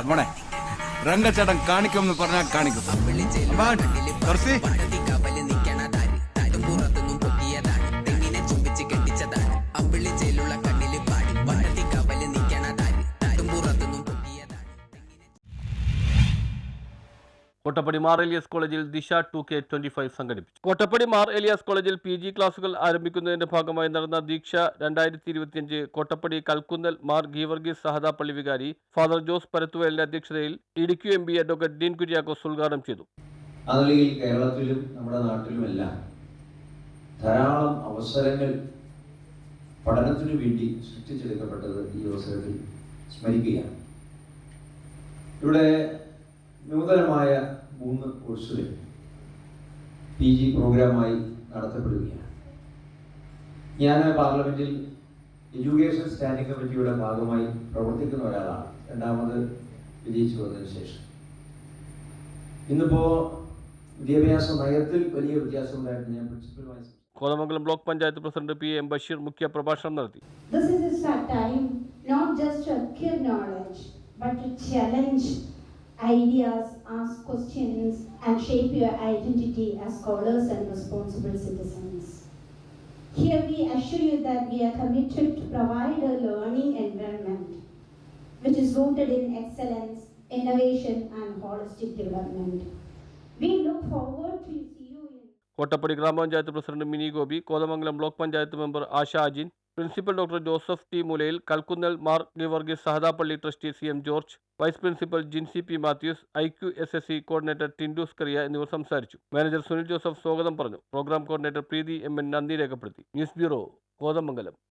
മോനെ രംഗച്ചേട്ടൻ കാണിക്കുമെന്ന് പറഞ്ഞാൽ കാണിക്കും. കോട്ടപ്പടി മാർ എലിയസ് കോളേജിൽ ദിശ ടു കെ ട്വന്റി ഫൈവ് സംഘടിപ്പിച്ചു. കോട്ടപ്പടി മാർ എലിയാസ് കോളേജിൽ പി ജി ക്ലാസുകൾ ആരംഭിക്കുന്നതിന്റെ ഭാഗമായി നടന്ന ദീക്ഷ രണ്ടായിരത്തി ഇരുപത്തിയഞ്ച് കോട്ടപ്പടി കൽക്കുന്നൽ മാർ ഗീവർഗീസ് സഹദ പള്ളി വികാരി ഫാദർ ജോസ് പരത്തുവേലിന്റെ അധ്യക്ഷതയിൽ Idukki M P advocate Dean Kuriakose ഉദ്ഘാടനം ചെയ്തു. അതല്ലെങ്കിൽ കേരളത്തിലും നമ്മുടെ നാട്ടിലുമെല്ലാം ധാരാളം അവസരങ്ങൾ പഠനത്തിനു വേണ്ടി സൃഷ്ടിച്ചെടുക്കപ്പെട്ടത് ഈ അവസരത്തിൽ സ്മരിക്കുകയാണ്. ഇവിടെ നൂതനമായ മൂന്ന് കോഴ്സുകൾ പി ജി പ്രോഗ്രാമായി നടത്തപ്പെടുകയാണ്. ഞാൻ പാർലമെന്റിൽ എഡ്യൂക്കേഷൻ സ്റ്റാൻഡിംഗ് കമ്മിറ്റിയുടെ ഭാഗമായി പ്രവർത്തിക്കുന്ന ഒരാളാണ്. രണ്ടാമത് വിജയിച്ചു വന്നതിന് ശേഷം. ഇന്നിപ്പോ വിദ്യാഭ്യാസ നയത്തിൽ വലിയ വ്യത്യാസം ഉണ്ടായിട്ട് ഞാൻ പ്രിൻസിപ്പലുമായി. Kothamangalam block panchayat president P M Basheer മുഖ്യ പ്രഭാഷണം നടത്തി. This is a time not just to acquire knowledge, but to challenge ideas, ask questions, and shape your identity as scholars and responsible citizens. Here we assure you that we are committed to provide a learning environment which is rooted in excellence, innovation, and holistic development. We look forward to see you in Kottappady grama panchayat president Mini Gopi Kothamangalam block panchayat member Asha Ajin principal doctor Joseph T Mulayil Kalkunnel Mar Geevarghese Sahadappally trustee C M George vice principal Jincy P Mathews I Q S S C coordinator Tindu Skaria എന്നിവർ സംസാരിച്ചു. Manager Sunil Joseph സ്വാഗതം പറഞ്ഞു. Program coordinator Preethi M N നന്ദി രേഖപ്പെടുത്തി. News bureau Kothamangalam.